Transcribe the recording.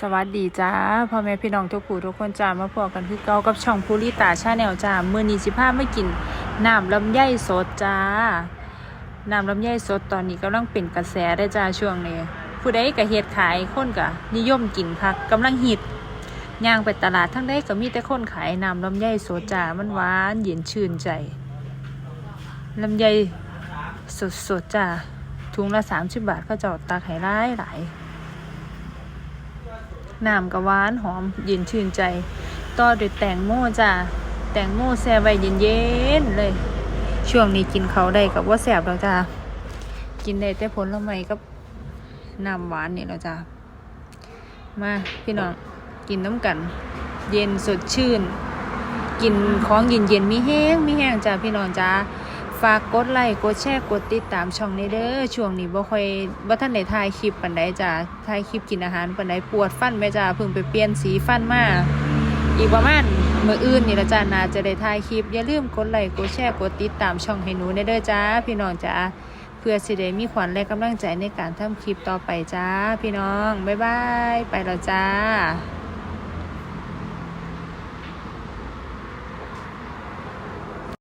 สวัสดีจ้าพ่อแม่พี่น้องทุกผู้ทุกคนจ้ามาพบกันคือเก่ากับช่องภูริตาชาแนลจ้ามื้อนี้สิพามากินน้ำลำไยสดจ้าน้ำลำไยสดตอนนี้กำลังเป็นกระแสได้จ้าช่วงนี้ผู้ใดก็เฮ็ดขายคนก็นิยมกินคักกำลังฮิตย่างไปตลาดทั้งใดก็มีแต่คนขายน้ำลำไยสดจ้ามันหวานเย็นชื่นใจลำไยสดๆจ้าถุงละ30บบาทเขาเจ้าตักให้หลายหลาย น้ำกะหวานหอมเย็นชื่นใจต่อด้วยแตงโมจ้าแตงโมแซ่ไว้เย็นๆเลย ช่วงนี้กินเขาได้กับว่าแซ่บแล้วจ้ากินได้แต่ผลไม้กับน้ำหวานนี่แล้วจ้ามาพี่น้องกินน้ำกัน เย็นสดชื่น กินของเย็นๆมีแห้งมีแห้งจ้าพี่น้องจ้า ฝากกดไลค์กดแชร์กดติดตามช่องนี้เด้อช่วงนี้บ่ค่อยบ่ทันได้ถ่ายคลิปปานใดจ้าถ่ายคลิปกินอาหารปานใดปวดฟันแม่จ้าเพิ่งไปเปลี่ยนสีฟันมาอีกประมาณมื้ออื่นนี่ละจ้าน่าจะได้ถ่ายคลิปอย่าลืมกดไลค์กดแชร์กดติดตามช่องให้หนูเด้อจ้าพี่น้องจ้าเพื่อสิได้มีขวัญและกำลังใจในการทำคลิปต่อไปจ้า พี่น้อง บ๊ายบาย ไปแล้วจ้า